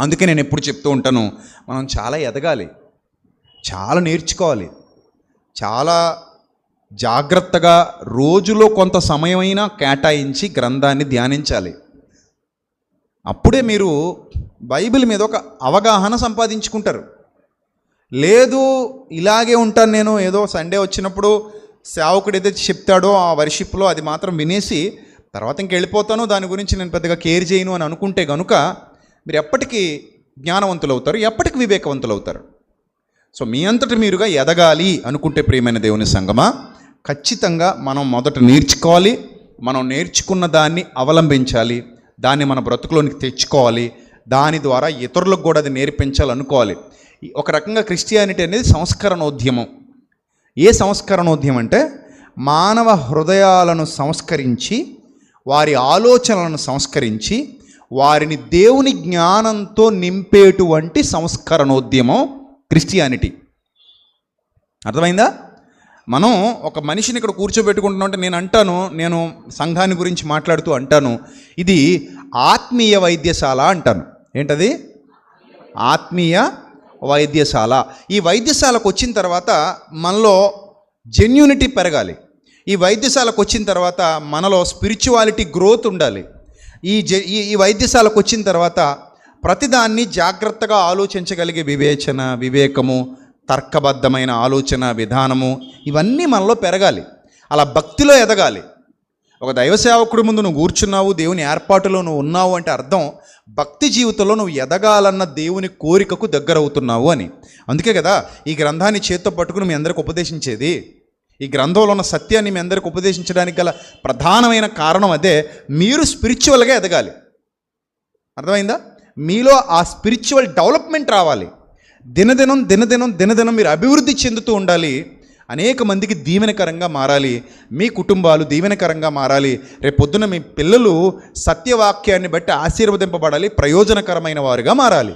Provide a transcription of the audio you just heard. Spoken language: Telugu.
అందుకే నేను ఎప్పుడు చెప్తూ ఉంటాను మనం చాలా ఎదగాలి. చాలా నేర్చుకోవాలి. చాలా జాగ్రత్తగా రోజులో కొంత సమయమైనా కేటాయించి గ్రంథాన్ని ధ్యానించాలి. అప్పుడే మీరు బైబిల్ మీద ఒక అవగాహన సంపాదించుకుంటారు. లేదు ఇలాగే ఉంటాను నేను ఏదో సండే వచ్చినప్పుడు సేవకుడు ఏదైతే చెప్తాడో ఆ వర్షిప్లో అది మాత్రం వినేసి తర్వాత ఇంకెళ్ళిపోతాను దాని గురించి నేను పెద్దగా కేర్ చేయను అని అనుకుంటే కనుక మీరు ఎప్పటికీ జ్ఞానవంతులు అవుతారు ఎప్పటికి వివేకవంతులు అవుతారు సో మీ అంతటి మీరుగా ఎదగాలి అనుకుంటే ప్రియమైన దేవుని సంగమా? ఖచ్చితంగా మనం మొదట నేర్చుకోవాలి మనం నేర్చుకున్న దాన్ని అవలంబించాలి దాన్ని మన బ్రతుకులోనికి తెచ్చుకోవాలి దాని ద్వారా ఇతరులకు కూడా అది నేర్పించాలనుకోవాలి. ఒక రకంగా క్రిస్టియానిటీ అనేది సంస్కరణోద్యమం. ఏ సంస్కరణోద్యమం అంటే మానవ హృదయాలను సంస్కరించి వారి ఆలోచనలను సంస్కరించి వారిని దేవుని జ్ఞానంతో నింపేటువంటి సంస్కరణోద్యమం క్రిస్టియానిటీ. అర్థమైందా? మనం ఒక మనిషిని ఇక్కడ కూర్చోబెట్టుకుంటున్నాం అంటే నేను అంటాను నేను సంఘాన్ని గురించి మాట్లాడుతూ అంటాను ఇది ఆత్మీయ వైద్యశాల అంటాను. ఏంటది? ఆత్మీయ వైద్యశాల. ఈ వైద్యశాలకు వచ్చిన తర్వాత మనలో జెన్యూనిటీ పెరగాలి. ఈ వైద్యశాలకు వచ్చిన తర్వాత మనలో స్పిరిచువాలిటీ గ్రోత్ ఉండాలి. ఈ ఈ వైద్యశాలకు వచ్చిన తర్వాత ప్రతిదాన్ని జాగ్రత్తగా ఆలోచించగలిగే వివేచన వివేకము తర్కబద్ధమైన ఆలోచన విధానము ఇవన్నీ మనలో పెరగాలి. అలా భక్తిలో ఎదగాలి. ఒక దైవ సేవకుడి ముందు నువ్వు కూర్చున్నావు దేవుని ఏర్పాటులో నువ్వు ఉన్నావు అంటే అర్థం భక్తి జీవితంలో నువ్వు ఎదగాలన్న దేవుని కోరికకు దగ్గరవుతున్నావు అని. అందుకే కదా ఈ గ్రంథాన్ని చేత్తో పట్టుకుని మీ అందరికి ఉపదేశించేది. ఈ గ్రంథంలో ఉన్న సత్యాన్ని మీ అందరికి ఉపదేశించడానికి గల ప్రధానమైన కారణం అదే మీరు స్పిరిచువల్గా ఎదగాలి. అర్థమైందా? మీలో ఆ స్పిరిచువల్ డెవలప్మెంట్ రావాలి. దినదినం దినదినం దినదినం మీరు అభివృద్ధి చెందుతూ ఉండాలి. అనేక మందికి దీవెనకరంగా మారాలి. మీ కుటుంబాలు దీవెనకరంగా మారాలి. రేపొద్దున మీ పిల్లలు సత్యవాక్యాన్ని బట్టి ఆశీర్వదింపబడాలి. ప్రయోజనకరమైన వారుగా మారాలి.